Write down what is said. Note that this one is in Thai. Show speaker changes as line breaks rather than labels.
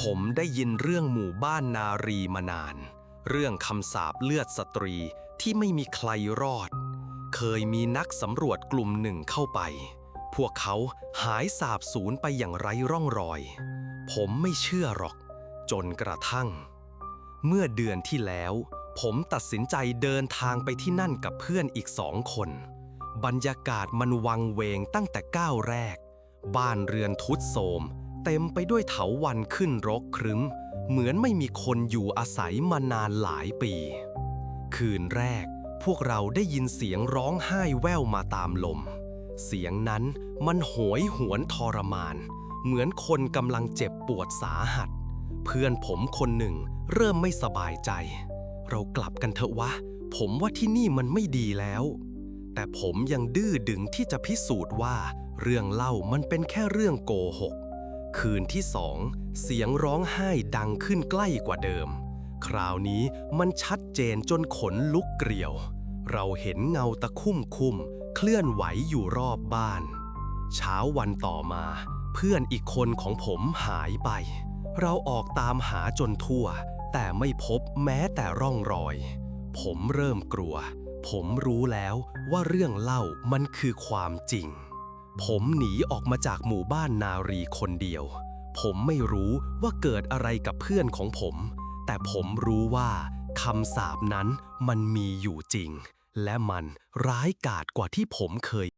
ผมได้ยินเรื่องหมู่บ้านนารีมานาน เรื่องคำสาปเลือดสตรีที่ไม่มีใครรอด เคยมีนักสำรวจกลุ่มหนึ่งเข้าไป พวกเขาหายสาบสูญไปอย่างไร้ร่องรอย ผมไม่เชื่อหรอก จนกระทั่ง เมื่อเดือนที่แล้ว ผมตัดสินใจเดินทางไปที่นั่นกับเพื่อนอีกสองคน บรรยากาศมันวังเวงตั้งแต่ก้าวแรก บ้านเรือนทุดโทรม เต็มไปด้วยเถาวันขึ้นรกครึ้ม เหมือนไม่มีคนอยู่อาศัยมานานหลายปี คืนแรก พวกเราได้ยินเสียงร้องไห้แว่วมาตามลม เสียงนั้นมันโหยหวนทรมาน เหมือนคนกำลังเจ็บปวดสาหัส เพื่อนผมคนหนึ่งเริ่มไม่สบายใจ เรากลับกันเถอะวะ ผมว่าที่นี่มันไม่ดีแล้ว แต่ผมยังดื้อดึงที่จะพิสูจน์ว่า เรื่องเล่ามันเป็นแค่เรื่องโกหก คืนที่สองเสียงร้องไห้ดังขึ้นใกล้กว่าเดิม คราวนี้มันชัดเจนจนขนลุกเกลียว เราเห็นเงาตะคุ่มคุมเคลื่อนไหวอยู่รอบบ้าน เช้าวันต่อมา เพื่อนอีกคนของผมหายไป เราออกตามหาจนทั่ว แต่ไม่พบแม้แต่ร่องรอย ผมเริ่มกลัว ผมรู้แล้วว่าเรื่องเล่ามันคือความจริง ผมหนีออกมาจากหมู่บ้านนารีคนเดียว ผมไม่รู้ว่าเกิดอะไรกับเพื่อนของผม แต่ผมรู้ว่าคำสาปนั้นมันมีอยู่จริง และมันร้ายกาจกว่าที่ผมเคย